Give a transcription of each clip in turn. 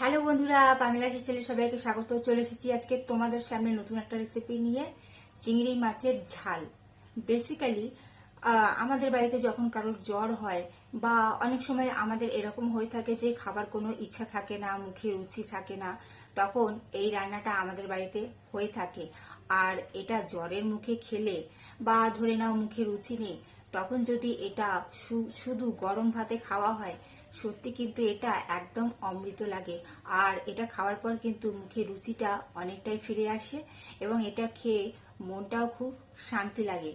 Hello বন্ধুরা পামিলা শেষেলে সবাইকে স্বাগত। চলে এসেছি আজকে তোমাদের সামনে নতুন একটা রেসিপি নিয়ে, চিংড়ি মাছের ঝাল। বেসিক্যালি আমাদের বাড়িতে যখন কারোর জ্বর হয় বা অনেক সময় আমাদের এরকম হয়ে থাকে যে খাবার কোনো ইচ্ছা থাকে না, মুখে রুচি থাকে না, তখন এই রান্নাটা আমাদের বাড়িতে হয়ে থাকে। আর এটা জ্বরের মুখে খেলে বা ধরে নাও মুখে রুচি নেই, তখন যদি এটা শুধু গরম ভাতে খাওয়া হয় সত্যি কিন্তু এটা একদম অমৃত লাগে। আর এটা খাওয়ার পর কিন্তু মুখে রুচিটা অনেকটাই ফিরে আসে এবং এটা খেয়ে মনটাও খুব শান্তি লাগে।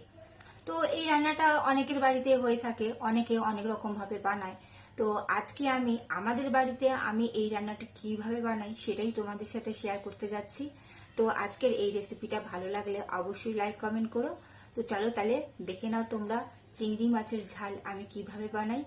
তো এই রান্নাটা অনেকের বাড়িতে হয়ে থাকে, অনেকে অনেক রকম ভাবে বানায়। তো আজকে আমি, আমাদের বাড়িতে আমি এই রান্নাটা কীভাবে বানাই সেটাই তোমাদের সাথে শেয়ার করতে যাচ্ছি। তো আজকের এই রেসিপিটা ভালো লাগলে অবশ্যই লাইক কমেন্ট করো। তো চলো তাহলে দেখে নাও তোমরা চিংড়ি মাছের ঝাল আমি কীভাবে বানাই।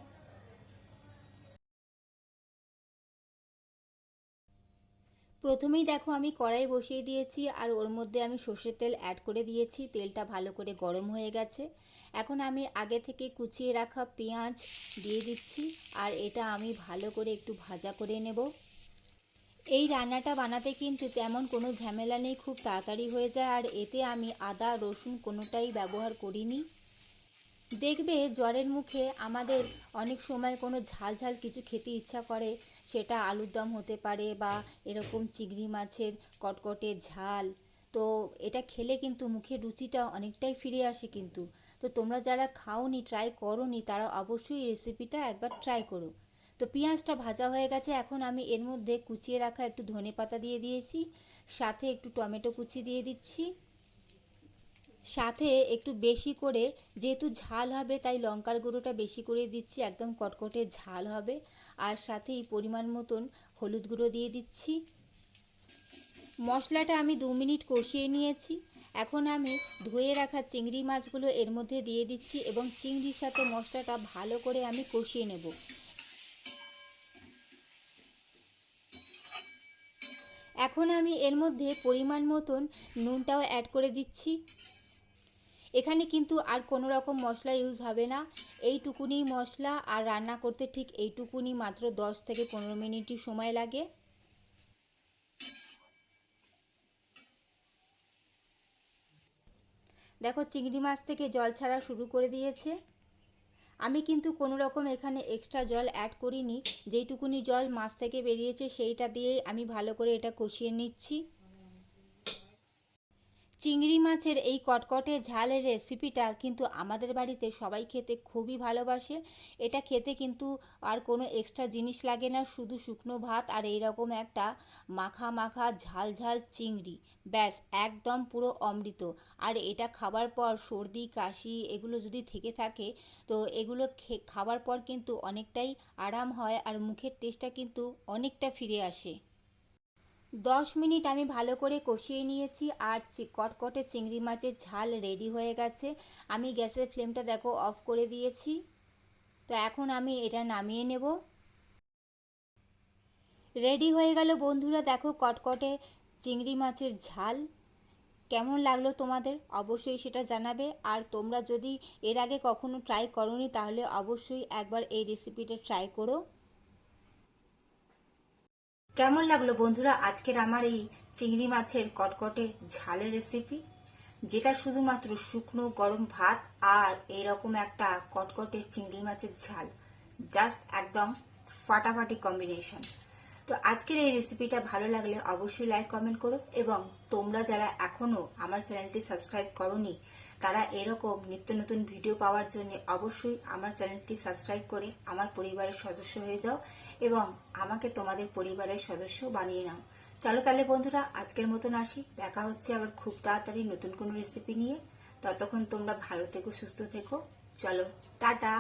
প্রথমেই দেখো আমি কড়াই বসিয়ে দিয়েছি আর ওর মধ্যে আমি সর্ষের তেল অ্যাড করে দিয়েছি। তেলটা ভালো করে গরম হয়ে গেছে। এখন আমি আগে থেকে কুচিয়ে রাখা পেঁয়াজ দিয়ে দিচ্ছি আর এটা আমি ভালো করে একটু ভাজা করে নেব। এই রান্নাটা বানাতে কিন্তু তেমন কোনো ঝামেলা নেই, খুব তাড়াতাড়ি হয়ে যায়। আর এতে আমি আদা, রসুন কোনোটাই ব্যবহার করিনি। দেখবে জ্বরের মুখে আমাদের অনেক সময় কোনো ঝাল ঝাল কিছু খেতে ইচ্ছা করে, সেটা আলুর দম হতে পারে বা এরকম চিংড়ি মাছের কটকটে ঝাল। তো এটা খেলে কিন্তু মুখের রুচিটা অনেকটাই ফিরে আসে কিন্তু। তো তোমরা যারা খাওনি ট্রাই করোনি, তারা অবশ্যই রেসিপিটা একবার ট্রাই করো। তো পেঁয়াজটা ভাজা হয়ে গেছে, এখন আমি এর মধ্যে কুচিয়ে রাখা একটু ধনে পাতা দিয়ে দিয়েছি, সাথে একটু টমেটো কুচি দিয়ে দিচ্ছি। সাথে একটু বেশি করে, যেহেতু ঝাল হবে তাই লঙ্কার গুঁড়োটা বেশি করে দিচ্ছি, একদম কটকটে ঝাল হবে। আর সাথেই পরিমাণ মতন হলুদ গুঁড়ো দিয়ে দিচ্ছি। মশলাটা আমি দু মিনিট কষিয়ে নিয়েছি। এখন আমি ধুয়ে রাখা চিংড়ি মাছগুলো এর মধ্যে দিয়ে দিচ্ছি এবং চিংড়ির সাথে মশলাটা ভালো করে আমি কষিয়ে নেব। এখন আমি এর মধ্যে পরিমাণ মতন নুনটাও অ্যাড করে দিচ্ছি। এখানে কিন্তু আর কোনো রকম মশলা ইউজ হবে না। এইটুকুনি মশলা আর রান্না করতে ঠিক এইটুকুনি মাত্র দশ থেকে পনেরো মিনিটই সময় লাগে। দেখো চিংড়ি মাছ থেকে জল ছাড়া শুরু করে দিয়েছে। আমি কিন্তু কোনো রকম এখানে এক্সট্রা জল অ্যাড করিনি। যেইটুকুনি জল মাছ থেকে বেরিয়েছে সেইটা দিয়েই আমি ভালো করে এটা কষিয়ে নিচ্ছি। চিংড়ি মাছের এই কটকটে ঝালের রেসিপিটা কিন্তু আমাদের বাড়িতে সবাই খেতে খুবই ভালোবাসে। এটা খেতে কিন্তু আর কোনো এক্সট্রা জিনিস লাগে না, শুধু শুকনো ভাত আর এইরকম একটা মাখা মাখা ঝাল ঝাল চিংড়ি। ব্যাস, একদম পুরো অমৃত। আর এটা খাবার পর সর্দি, কাশি এগুলো যদি থেকে থাকে, তো এগুলো খাবার পর কিন্তু অনেকটাই আরাম হয় আর মুখের টেস্টটা কিন্তু অনেকটা ফিরে আসে। দশ মিনিট আমি ভালো করে কষিয়ে নিয়েছি আর কটকটে চিংড়ি মাছের ঝাল রেডি হয়ে গেছে। আমি গ্যাসের ফ্লেমটা দেখো অফ করে দিয়েছি। তো এখন আমি এটা নামিয়ে নেব। রেডি হয়ে গেল বন্ধুরা, দেখো কটকটে চিংড়ি মাছের ঝাল। কেমন লাগল তোমাদের? অবশ্যই সেটা জানাবে। আর তোমরা যদি এর আগে কখনো ট্রাই করনি, তাহলে অবশ্যই একবার এই রেসিপিটা ট্রাই করো। কেমন লাগল বন্ধুরা আজকের আমার এই চিংড়ি মাছের কটকটে ঝালের রেসিপি যেটা শুধুমাত্র শুকনো গরম ভাত আর এরকম একটা কটকটে চিংড়ি মাছের ঝাল। জাস্ট একদম ফাটাফাটি কম্বিনেশন তো আজকের এই রেসিপিটা ভালো লাগলে অবশ্যই লাইক কমেন্ট করো এবং তোমরা যারা এখনও আমার চ্যানেলটি সাবস্ক্রাইব করনি, তারা এরকম নিত্য নতুন ভিডিও পাওয়ার জন্য অবশ্যই আমার চ্যানেলটি সাবস্ক্রাইব করে আমার পরিবারের সদস্য হয়ে যাও এবং আমাকে তোমাদের পরিবারের সদস্য বানিয়ে নাও। চলো তাহলে বন্ধুরা, আজকের মতন আসি। দেখা হচ্ছে আবার খুব তাড়াতাড়ি নতুন কোনো রেসিপি নিয়ে। ততক্ষণ তোমরা ভালো থেকো, সুস্থ থেকো। চলো, টাটা!